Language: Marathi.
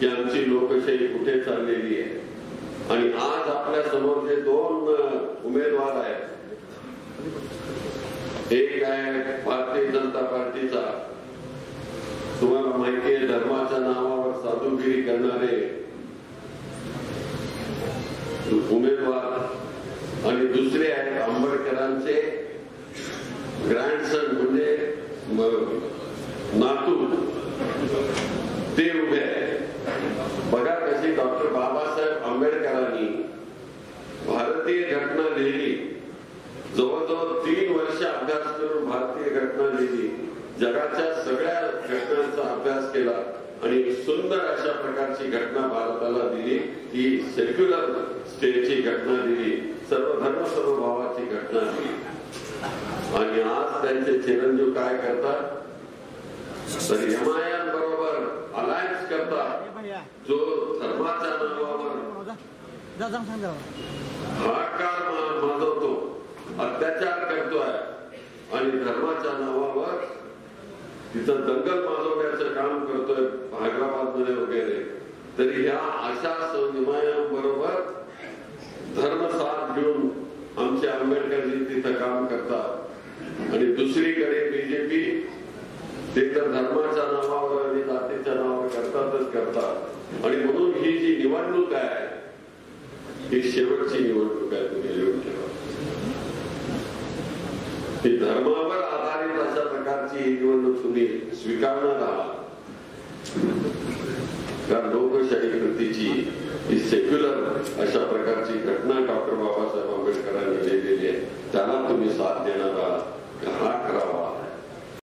ज्यांची लोकशाही कुठे चाललेली आहे. आणि आज आपल्यासमोर जे दोन उमेदवार आहेत एक आहे भारतीय जनता पार्टीचा. तुम्हाला माहिती आहे धर्माच्या नावावर साधूगिरी करणारे उमेदवार. आणि दुसरे आहेत आंबेडकरांचे ग्रँडसन म्हणजे नातू. ते उभे आहेत बघा कशी डॉक्टर बाबासाहेब आंबेडकरांनी भारतीय घटना लिहिली जवळजवळ तीन वर्ष भारतीय घटना लिहिली जगाच्या सगळ्या घटनांचा अभ्यास केला आणि सुंदर अशा प्रकारची घटना भारताला दिली. ही सेक्युलर स्टेटची घटना दिली सर्व धर्म सर्व भावाची घटना दिली आणि आज त्यांचे चिरंजीव काय करतात? तर एमआयएम बरोबर अलायन्स करतात. जो धर्माच्या नावावर हाकार माजवतो अत्याचार करतोय. आणि धर्माच्या नावावर तिथं दंगल माजवण्याचं काम करतोय हैदराबादमध्ये वगैरे. तरी ह्या अशा हिमायम धर्म धर्मसाथ घेऊन आमचे आंबेडकरजी तिथं काम करतात. आणि दुसरीकडे बीजेपी ते तर धर्माच्या नावावर आणि जातीच्या नावावर करतातच करतात. आणि म्हणून ही जी निवडणूक आहे ही शेवटची निवडणूक आहे तुम्ही लिहून ठेवा. ही धर्मावर आधारित अशा प्रकारची ही निवडणूक तुम्ही स्वीकारणार आहात कारण लोकशाही कृतीची ही सेक्युलर अशा प्रकारची घटना डॉक्टर बाबासाहेब आंबेडकरांनी लिहिलेली आहे त्याला तुम्ही साथ देणार आहात हा